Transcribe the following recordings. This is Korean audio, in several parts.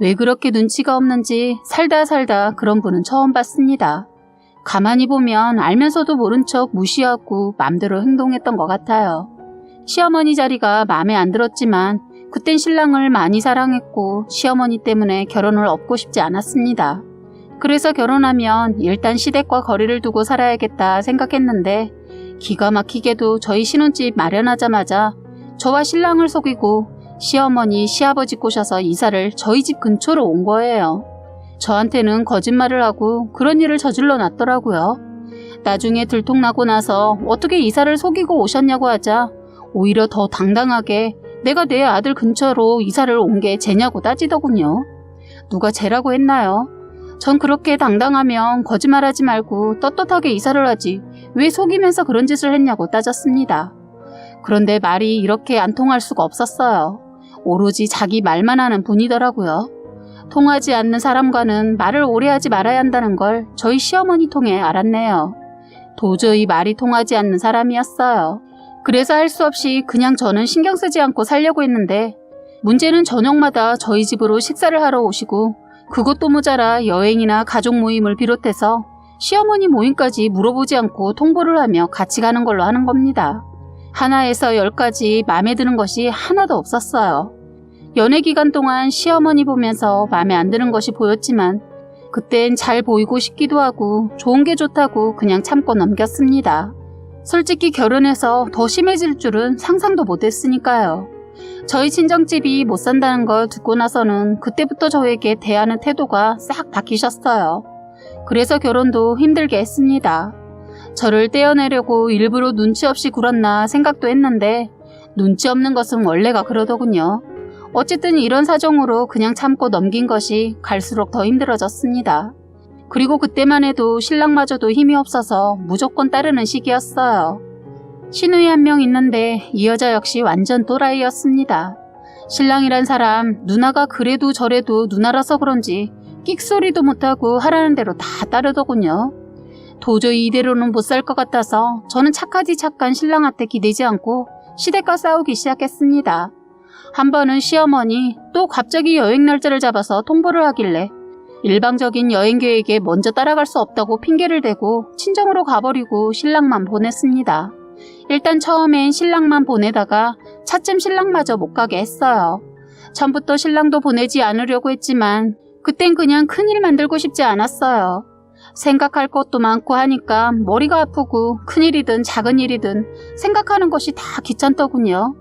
왜 그렇게 눈치가 없는지 살다 살다 그런 분은 처음 봤습니다. 가만히 보면 알면서도 모른 척 무시하고 맘대로 행동했던 것 같아요. 시어머니 자리가 마음에 안 들었지만 그땐 신랑을 많이 사랑했고 시어머니 때문에 결혼을 업고 싶지 않았습니다. 그래서 결혼하면 일단 시댁과 거리를 두고 살아야겠다 생각했는데 기가 막히게도 저희 신혼집 마련하자마자 저와 신랑을 속이고 시어머니, 시아버지 꼬셔서 이사를 저희 집 근처로 온 거예요. 저한테는 거짓말을 하고 그런 일을 저질러 놨더라고요. 나중에 들통나고 나서 어떻게 이사를 속이고 오셨냐고 하자 오히려 더 당당하게 내가 내 아들 근처로 이사를 온게 쟤냐고 따지더군요. 누가 쟤라고 했나요? 전 그렇게 당당하면 거짓말하지 말고 떳떳하게 이사를 하지 왜 속이면서 그런 짓을 했냐고 따졌습니다. 그런데 말이 이렇게 안 통할 수가 없었어요. 오로지 자기 말만 하는 분이더라고요. 통하지 않는 사람과는 말을 오래 하지 말아야 한다는 걸 저희 시어머니 통해 알았네요. 도저히 말이 통하지 않는 사람이었어요. 그래서 할 수 없이 그냥 저는 신경 쓰지 않고 살려고 했는데 문제는 저녁마다 저희 집으로 식사를 하러 오시고 그것도 모자라 여행이나 가족 모임을 비롯해서 시어머니 모임까지 물어보지 않고 통보를 하며 같이 가는 걸로 하는 겁니다. 하나에서 열까지 마음에 드는 것이 하나도 없었어요. 연애 기간 동안 시어머니 보면서 마음에 안 드는 것이 보였지만 그땐 잘 보이고 싶기도 하고 좋은 게 좋다고 그냥 참고 넘겼습니다. 솔직히 결혼해서 더 심해질 줄은 상상도 못했으니까요. 저희 친정집이 못 산다는 걸 듣고 나서는 그때부터 저에게 대하는 태도가 싹 바뀌셨어요. 그래서 결혼도 힘들게 했습니다. 저를 떼어내려고 일부러 눈치 없이 굴었나 생각도 했는데 눈치 없는 것은 원래가 그러더군요. 어쨌든 이런 사정으로 그냥 참고 넘긴 것이 갈수록 더 힘들어졌습니다. 그리고 그때만 해도 신랑마저도 힘이 없어서 무조건 따르는 시기였어요. 신우이 한 명 있는데 이 여자 역시 완전 또라이였습니다. 신랑이란 사람 누나가 그래도 저래도 누나라서 그런지 끽소리도 못하고 하라는 대로 다 따르더군요. 도저히 이대로는 못 살 것 같아서 저는 착하지 착한 신랑한테 기대지 않고 시댁과 싸우기 시작했습니다. 한 번은 시어머니 또 갑자기 여행 날짜를 잡아서 통보를 하길래 일방적인 여행 계획에 먼저 따라갈 수 없다고 핑계를 대고 친정으로 가버리고 신랑만 보냈습니다. 일단 처음엔 신랑만 보내다가 차츰 신랑마저 못 가게 했어요. 처음부터 신랑도 보내지 않으려고 했지만 그땐 그냥 큰일 만들고 싶지 않았어요. 생각할 것도 많고 하니까 머리가 아프고 큰일이든 작은 일이든 생각하는 것이 다 귀찮더군요.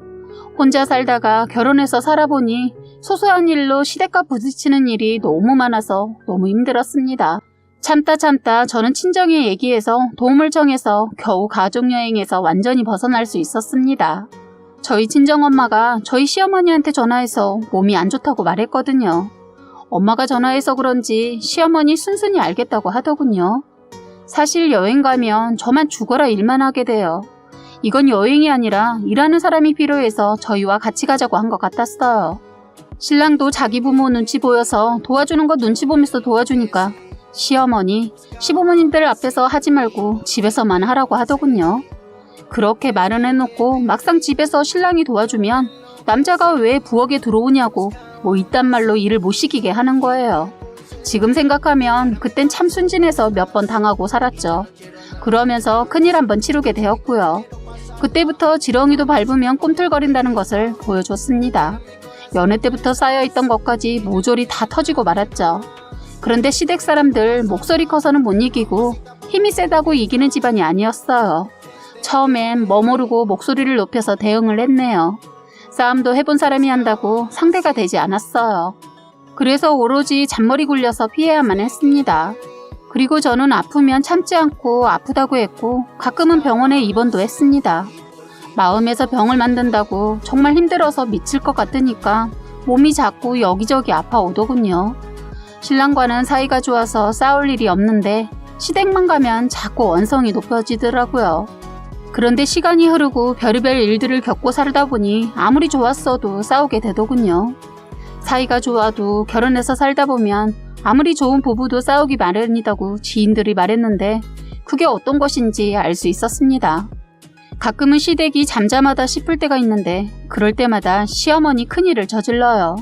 혼자 살다가 결혼해서 살아보니 소소한 일로 시댁과 부딪히는 일이 너무 많아서 너무 힘들었습니다. 참다 참다 저는 친정에 얘기해서 도움을 청해서 겨우 가족여행에서 완전히 벗어날 수 있었습니다. 저희 친정엄마가 저희 시어머니한테 전화해서 몸이 안 좋다고 말했거든요. 엄마가 전화해서 그런지 시어머니 순순히 알겠다고 하더군요. 사실 여행 가면 저만 죽어라 일만 하게 돼요. 이건 여행이 아니라 일하는 사람이 필요해서 저희와 같이 가자고 한 것 같았어요. 신랑도 자기 부모 눈치 보여서 도와주는 거 눈치 보면서 도와주니까 시어머니, 시부모님들 앞에서 하지 말고 집에서만 하라고 하더군요. 그렇게 말은 해놓고 막상 집에서 신랑이 도와주면 남자가 왜 부엌에 들어오냐고 뭐 이딴 말로 일을 못 시키게 하는 거예요. 지금 생각하면 그땐 참 순진해서 몇 번 당하고 살았죠. 그러면서 큰일 한 번 치르게 되었고요. 그때부터 지렁이도 밟으면 꿈틀거린다는 것을 보여줬습니다. 연애 때부터 쌓여있던 것까지 모조리 다 터지고 말았죠. 그런데 시댁 사람들 목소리 커서는 못 이기고 힘이 세다고 이기는 집안이 아니었어요. 처음엔 머무르고 목소리를 높여서 대응을 했네요. 싸움도 해본 사람이 한다고 상대가 되지 않았어요. 그래서 오로지 잔머리 굴려서 피해야만 했습니다. 그리고 저는 아프면 참지 않고 아프다고 했고 가끔은 병원에 입원도 했습니다. 마음에서 병을 만든다고 정말 힘들어서 미칠 것 같으니까 몸이 자꾸 여기저기 아파오더군요. 신랑과는 사이가 좋아서 싸울 일이 없는데 시댁만 가면 자꾸 원성이 높아지더라고요. 그런데 시간이 흐르고 별의별 일들을 겪고 살다 보니 아무리 좋았어도 싸우게 되더군요. 사이가 좋아도 결혼해서 살다 보면 아무리 좋은 부부도 싸우기 마련이라고 지인들이 말했는데 그게 어떤 것인지 알 수 있었습니다. 가끔은 시댁이 잠잠하다 싶을 때가 있는데 그럴 때마다 시어머니 큰일을 저질러요.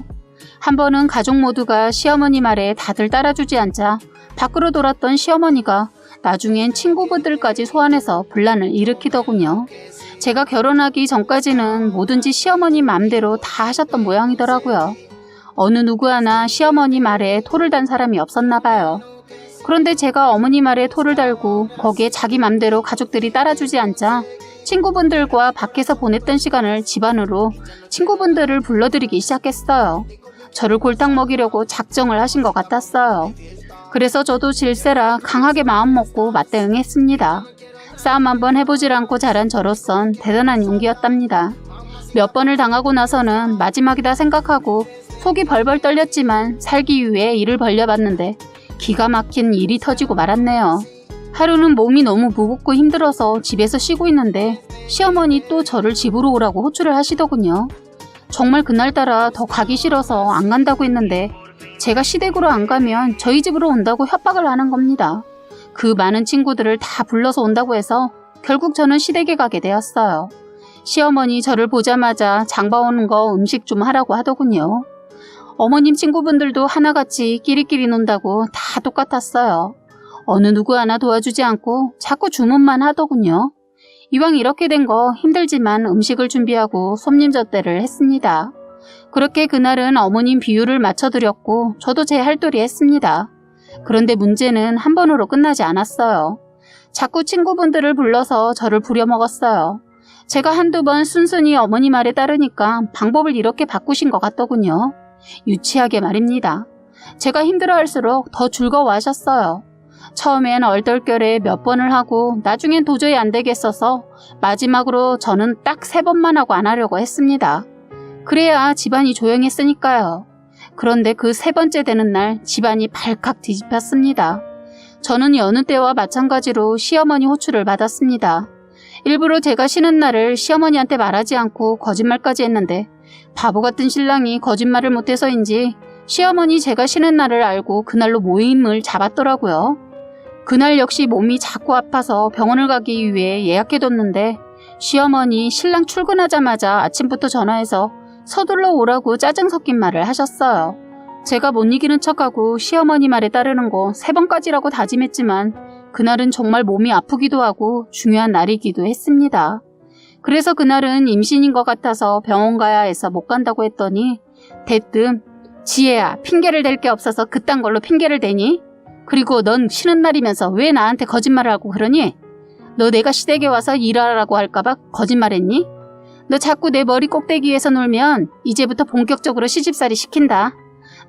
한 번은 가족 모두가 시어머니 말에 다들 따라주지 않자 밖으로 돌았던 시어머니가 나중엔 친구분들까지 소환해서 분란을 일으키더군요. 제가 결혼하기 전까지는 뭐든지 시어머니 맘대로 다 하셨던 모양이더라고요. 어느 누구 하나 시어머니 말에 토를 단 사람이 없었나 봐요. 그런데 제가 어머니 말에 토를 달고 거기에 자기 맘대로 가족들이 따라주지 않자 친구분들과 밖에서 보냈던 시간을 집안으로 친구분들을 불러들이기 시작했어요. 저를 골탕 먹이려고 작정을 하신 것 같았어요. 그래서 저도 질세라 강하게 마음먹고 맞대응했습니다. 싸움 한번 해보질 않고 자란 저로선 대단한 용기였답니다. 몇 번을 당하고 나서는 마지막이다 생각하고 속이 벌벌 떨렸지만 살기 위해 일을 벌려봤는데 기가 막힌 일이 터지고 말았네요. 하루는 몸이 너무 무겁고 힘들어서 집에서 쉬고 있는데 시어머니 또 저를 집으로 오라고 호출을 하시더군요. 정말 그날따라 더 가기 싫어서 안 간다고 했는데 제가 시댁으로 안 가면 저희 집으로 온다고 협박을 하는 겁니다. 그 많은 친구들을 다 불러서 온다고 해서 결국 저는 시댁에 가게 되었어요. 시어머니 저를 보자마자 장봐 오는 거 음식 좀 하라고 하더군요. 어머님 친구분들도 하나같이 끼리끼리 논다고 다 똑같았어요. 어느 누구 하나 도와주지 않고 자꾸 주문만 하더군요. 이왕 이렇게 된 거 힘들지만 음식을 준비하고 손님 젓대를 했습니다. 그렇게 그날은 어머님 비율을 맞춰드렸고 저도 제 할도리 했습니다. 그런데 문제는 한 번으로 끝나지 않았어요. 자꾸 친구분들을 불러서 저를 부려먹었어요. 제가 한두 번 순순히 어머니 말에 따르니까 방법을 이렇게 바꾸신 것 같더군요. 유치하게 말입니다. 제가 힘들어할수록 더 즐거워하셨어요. 처음엔 얼떨결에 몇 번을 하고 나중엔 도저히 안 되겠어서 마지막으로 저는 딱 세 번만 하고 안 하려고 했습니다. 그래야 집안이 조용했으니까요. 그런데 그 세 번째 되는 날 집안이 발칵 뒤집혔습니다. 저는 여느 때와 마찬가지로 시어머니 호출을 받았습니다. 일부러 제가 쉬는 날을 시어머니한테 말하지 않고 거짓말까지 했는데 바보 같은 신랑이 거짓말을 못해서인지 시어머니 제가 쉬는 날을 알고 그날로 모임을 잡았더라고요. 그날 역시 몸이 자꾸 아파서 병원을 가기 위해 예약해뒀는데 시어머니 신랑 출근하자마자 아침부터 전화해서 서둘러 오라고 짜증 섞인 말을 하셨어요. 제가 못 이기는 척하고 시어머니 말에 따르는 거 세 번까지라고 다짐했지만 그날은 정말 몸이 아프기도 하고 중요한 날이기도 했습니다. 그래서 그날은 임신인 것 같아서 병원 가야 해서 못 간다고 했더니 대뜸 지혜야 핑계를 댈 게 없어서 그딴 걸로 핑계를 대니? 그리고 넌 쉬는 날이면서 왜 나한테 거짓말을 하고 그러니? 너 내가 시댁에 와서 일하라고 할까봐 거짓말했니? 너 자꾸 내 머리 꼭대기에서 놀면 이제부터 본격적으로 시집살이 시킨다.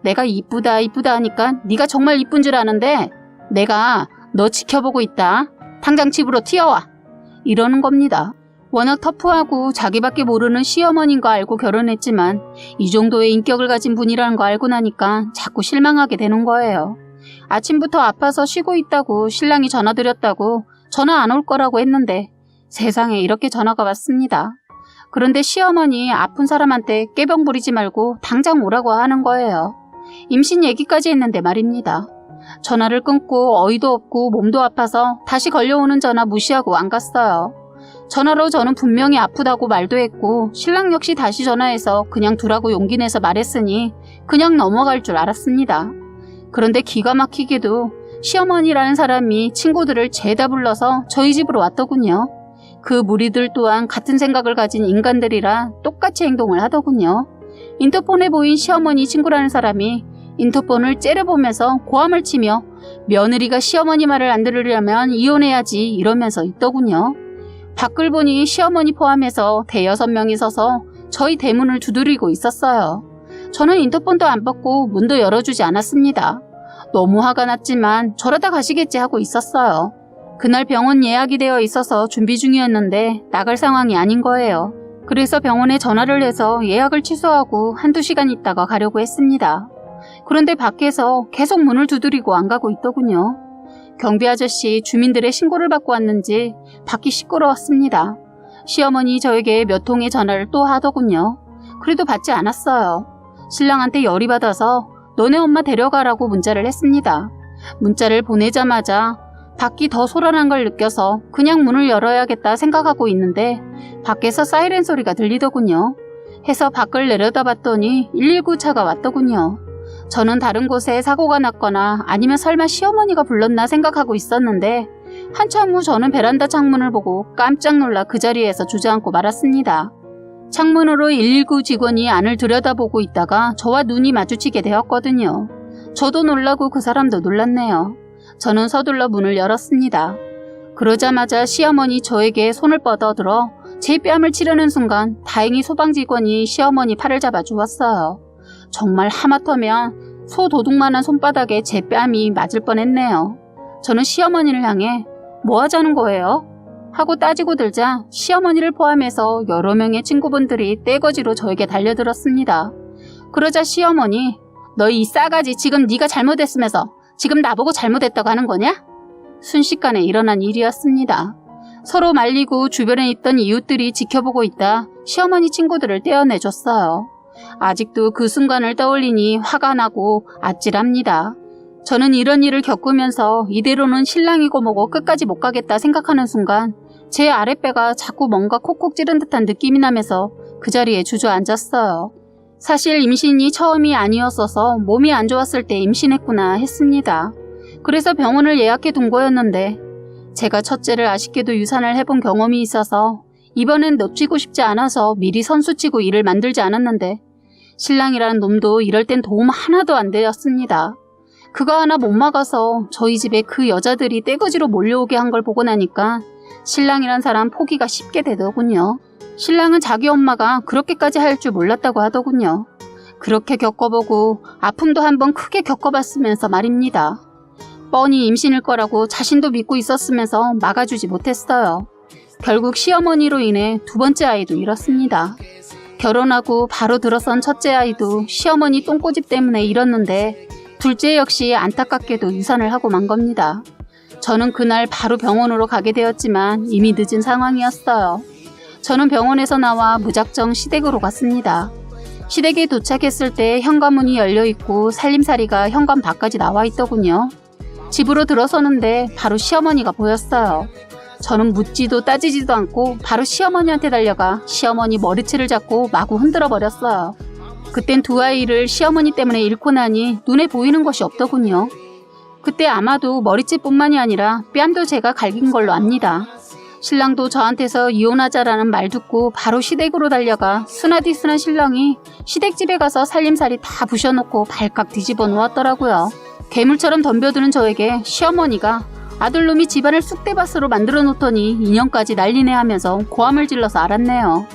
내가 이쁘다 이쁘다 하니까 네가 정말 이쁜 줄 아는데 내가 너 지켜보고 있다. 당장 집으로 튀어와. 이러는 겁니다. 워낙 터프하고 자기밖에 모르는 시어머니인 거 알고 결혼했지만 이 정도의 인격을 가진 분이라는 거 알고 나니까 자꾸 실망하게 되는 거예요. 아침부터 아파서 쉬고 있다고 신랑이 전화 드렸다고 전화 안 올 거라고 했는데 세상에 이렇게 전화가 왔습니다. 그런데 시어머니 아픈 사람한테 깨병 부리지 말고 당장 오라고 하는 거예요. 임신 얘기까지 했는데 말입니다. 전화를 끊고 어이도 없고 몸도 아파서 다시 걸려오는 전화 무시하고 안 갔어요. 전화로 저는 분명히 아프다고 말도 했고 신랑 역시 다시 전화해서 그냥 두라고 용기 내서 말했으니 그냥 넘어갈 줄 알았습니다. 그런데 기가 막히게도 시어머니라는 사람이 친구들을 죄다 불러서 저희 집으로 왔더군요. 그 무리들 또한 같은 생각을 가진 인간들이라 똑같이 행동을 하더군요. 인터폰에 보인 시어머니 친구라는 사람이 인터폰을 째려보면서 고함을 치며 며느리가 시어머니 말을 안 들으려면 이혼해야지 이러면서 있더군요. 밖을 보니 시어머니 포함해서 대여섯 명이 서서 저희 대문을 두드리고 있었어요. 저는 인터폰도 안 받고 문도 열어주지 않았습니다. 너무 화가 났지만 저러다 가시겠지 하고 있었어요. 그날 병원 예약이 되어 있어서 준비 중이었는데 나갈 상황이 아닌 거예요. 그래서 병원에 전화를 해서 예약을 취소하고 한두 시간 있다가 가려고 했습니다. 그런데 밖에서 계속 문을 두드리고 안 가고 있더군요. 경비 아저씨 주민들의 신고를 받고 왔는지 밖이 시끄러웠습니다. 시어머니 저에게 몇 통의 전화를 또 하더군요. 그래도 받지 않았어요. 신랑한테 열이 받아서 너네 엄마 데려가라고 문자를 했습니다. 문자를 보내자마자 밖이 더 소란한 걸 느껴서 그냥 문을 열어야겠다 생각하고 있는데 밖에서 사이렌 소리가 들리더군요. 해서 밖을 내려다봤더니 119 차가 왔더군요. 저는 다른 곳에 사고가 났거나 아니면 설마 시어머니가 불렀나 생각하고 있었는데 한참 후 저는 베란다 창문을 보고 깜짝 놀라 그 자리에서 주저앉고 말았습니다. 창문으로 119 직원이 안을 들여다보고 있다가 저와 눈이 마주치게 되었거든요. 저도 놀라고 그 사람도 놀랐네요. 저는 서둘러 문을 열었습니다. 그러자마자 시어머니 저에게 손을 뻗어들어 제 뺨을 치려는 순간 다행히 소방 직원이 시어머니 팔을 잡아 주었어요. 정말 하마터면 소 도둑만한 손바닥에 제 뺨이 맞을 뻔했네요. 저는 시어머니를 향해 뭐 하자는 거예요? 하고 따지고 들자 시어머니를 포함해서 여러 명의 친구분들이 떼거지로 저에게 달려들었습니다. 그러자 시어머니 너이 싸가지 지금 네가 잘못했으면서 지금 나보고 잘못했다고 하는 거냐? 순식간에 일어난 일이었습니다. 서로 말리고 주변에 있던 이웃들이 지켜보고 있다 시어머니 친구들을 떼어내줬어요. 아직도 그 순간을 떠올리니 화가 나고 아찔합니다. 저는 이런 일을 겪으면서 이대로는 신랑이고 뭐고 끝까지 못 가겠다 생각하는 순간 제 아랫배가 자꾸 뭔가 콕콕 찌른 듯한 느낌이 나면서 그 자리에 주저앉았어요. 사실 임신이 처음이 아니었어서 몸이 안 좋았을 때 임신했구나 했습니다. 그래서 병원을 예약해 둔 거였는데 제가 첫째를 아쉽게도 유산을 해본 경험이 있어서 이번엔 놓치고 싶지 않아서 미리 선수치고 일을 만들지 않았는데 신랑이라는 놈도 이럴 땐 도움 하나도 안 되었습니다. 그거 하나 못 막아서 저희 집에 그 여자들이 떼거지로 몰려오게 한 걸 보고 나니까 신랑이란 사람 포기가 쉽게 되더군요. 신랑은 자기 엄마가 그렇게까지 할 줄 몰랐다고 하더군요. 그렇게 겪어보고 아픔도 한번 크게 겪어봤으면서 말입니다. 뻔히 임신일 거라고 자신도 믿고 있었으면서 막아주지 못했어요. 결국 시어머니로 인해 두 번째 아이도 잃었습니다. 결혼하고 바로 들어선 첫째 아이도 시어머니 똥꼬집 때문에 잃었는데 둘째 역시 안타깝게도 유산을 하고 만 겁니다. 저는 그날 바로 병원으로 가게 되었지만 이미 늦은 상황이었어요. 저는 병원에서 나와 무작정 시댁으로 갔습니다. 시댁에 도착했을 때 현관문이 열려 있고 살림살이가 현관 밖까지 나와 있더군요. 집으로 들어서는데 바로 시어머니가 보였어요. 저는 묻지도 따지지도 않고 바로 시어머니한테 달려가 시어머니 머리채를 잡고 마구 흔들어 버렸어요. 그땐 두 아이를 시어머니 때문에 잃고 나니 눈에 보이는 것이 없더군요. 그때 아마도 머리채뿐만이 아니라 뺨도 제가 갈긴 걸로 압니다. 신랑도 저한테서 이혼하자라는 말 듣고 바로 시댁으로 달려가 순하디순한 신랑이 시댁집에 가서 살림살이 다 부셔놓고 발칵 뒤집어 놓았더라고요. 괴물처럼 덤벼드는 저에게 시어머니가 아들놈이 집안을 쑥대밭으로 만들어 놓더니 인형까지 난리네 하면서 고함을 질러서 알았네요.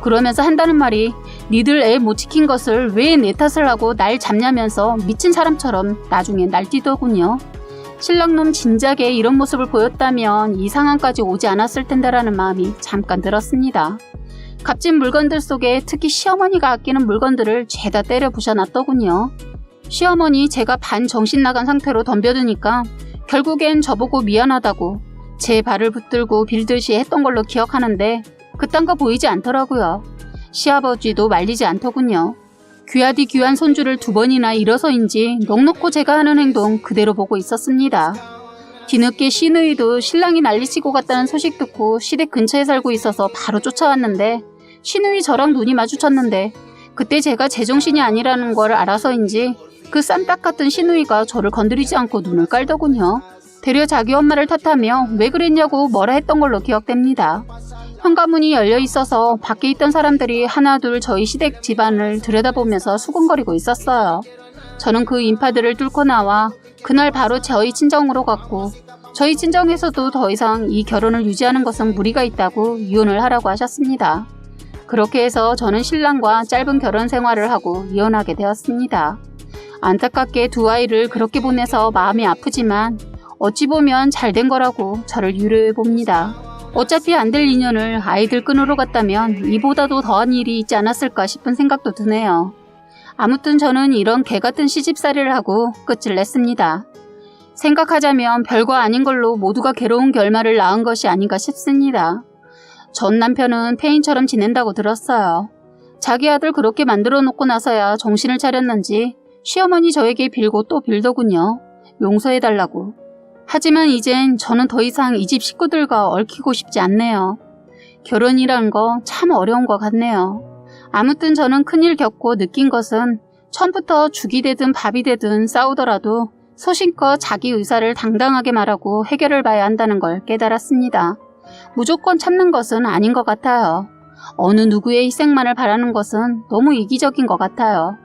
그러면서 한다는 말이 니들 애 못 지킨 것을 왜 내 탓을 하고 날 잡냐면서 미친 사람처럼 나중에 날뛰더군요. 신랑놈 진작에 이런 모습을 보였다면 이 상황까지 오지 않았을 텐데라는 마음이 잠깐 들었습니다. 값진 물건들 속에 특히 시어머니가 아끼는 물건들을 죄다 때려 부셔놨더군요. 시어머니 제가 반 정신 나간 상태로 덤벼드니까 결국엔 저보고 미안하다고 제 발을 붙들고 빌듯이 했던 걸로 기억하는데 그딴 거 보이지 않더라고요. 시아버지도 말리지 않더군요. 귀하디 귀한 손주를 두 번이나 잃어서인지 넉넉고 제가 하는 행동 그대로 보고 있었습니다. 뒤늦게 시누이도 신랑이 난리치고 갔다는 소식 듣고 시댁 근처에 살고 있어서 바로 쫓아왔는데 시누이 저랑 눈이 마주쳤는데 그때 제가 제정신이 아니라는 걸 알아서인지 그 쌈딱 같은 시누이가 저를 건드리지 않고 눈을 깔더군요. 되려 자기 엄마를 탓하며 왜 그랬냐고 뭐라 했던 걸로 기억됩니다. 현관문이 열려 있어서 밖에 있던 사람들이 하나둘 저희 시댁 집안을 들여다보면서 수군거리고 있었어요. 저는 그 인파들을 뚫고 나와 그날 바로 저희 친정으로 갔고 저희 친정에서도 더 이상 이 결혼을 유지하는 것은 무리가 있다고 이혼을 하라고 하셨습니다. 그렇게 해서 저는 신랑과 짧은 결혼 생활을 하고 이혼하게 되었습니다. 안타깝게 두 아이를 그렇게 보내서 마음이 아프지만 어찌 보면 잘 된 거라고 저를 유료해 봅니다. 어차피 안 될 인연을 아이들 끈으로 갔다면 이보다도 더한 일이 있지 않았을까 싶은 생각도 드네요. 아무튼 저는 이런 개 같은 시집살이를 하고 끝을 냈습니다. 생각하자면 별거 아닌 걸로 모두가 괴로운 결말을 낳은 것이 아닌가 싶습니다. 전 남편은 폐인처럼 지낸다고 들었어요. 자기 아들 그렇게 만들어 놓고 나서야 정신을 차렸는지 시어머니 저에게 빌고 또 빌더군요. 용서해달라고. 하지만 이젠 저는 더 이상 이 집 식구들과 얽히고 싶지 않네요. 결혼이란 거 참 어려운 것 같네요. 아무튼 저는 큰일 겪고 느낀 것은 처음부터 죽이 되든 밥이 되든 싸우더라도 소신껏 자기 의사를 당당하게 말하고 해결을 봐야 한다는 걸 깨달았습니다. 무조건 참는 것은 아닌 것 같아요. 어느 누구의 희생만을 바라는 것은 너무 이기적인 것 같아요.